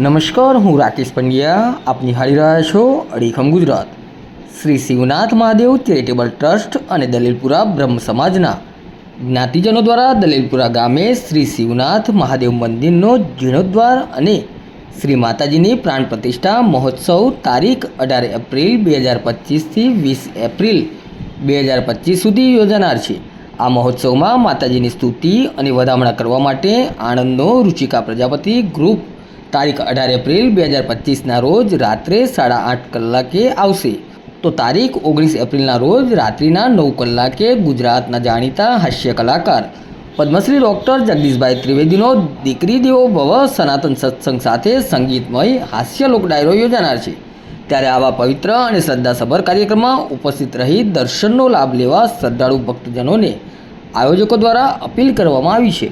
નમસ્કાર, હું રાકેશ પંડ્યા. આપ નિહાળી રહ્યા છો અડીખમ ગુજરાત. શ્રી શિવનાથ મહાદેવ ચેરિટેબલ ટ્રસ્ટ અને દલીલપુરા બ્રહ્મ સમાજના જ્ઞાતિજનો દ્વારા દલીલપુરા ગામે શ્રી શિવનાથ મહાદેવ મંદિરનો જીર્ણોદ્વાર અને શ્રી માતાજીની પ્રાણ પ્રતિષ્ઠા મહોત્સવ તારીખ અઢાર એપ્રિલ બે હજાર પચીસથી વીસ એપ્રિલ બે હજાર પચીસ સુધી યોજાનાર છે. આ મહોત્સવમાં માતાજીની સ્તુતિ અને વધામણા કરવા માટે આણંદનો રુચિકા પ્રજાપતિ ગ્રુપ તારીખ અઢાર એપ્રિલ બે હજાર પચીસના રોજ રાત્રે સાડા આઠ કલાકે આવશે. તો તારીખ ઓગણીસ એપ્રિલના રોજ રાત્રિના નવ કલાકે ગુજરાતના જાણીતા હાસ્ય કલાકાર પદ્મશ્રી ડૉક્ટર જગદીશભાઈ ત્રિવેદીનો દીકરી દેવો ભવ સનાતન સત્સંગ સાથે સંગીતમય હાસ્ય લોક ડાયરો યોજાનાર છે. ત્યારે આવા પવિત્ર અને શ્રદ્ધાસભર કાર્યક્રમમાં ઉપસ્થિત રહી દર્શનનો લાભ લેવા શ્રદ્ધાળુ ભક્તજનોને આયોજકો દ્વારા અપીલ કરવામાં આવી છે.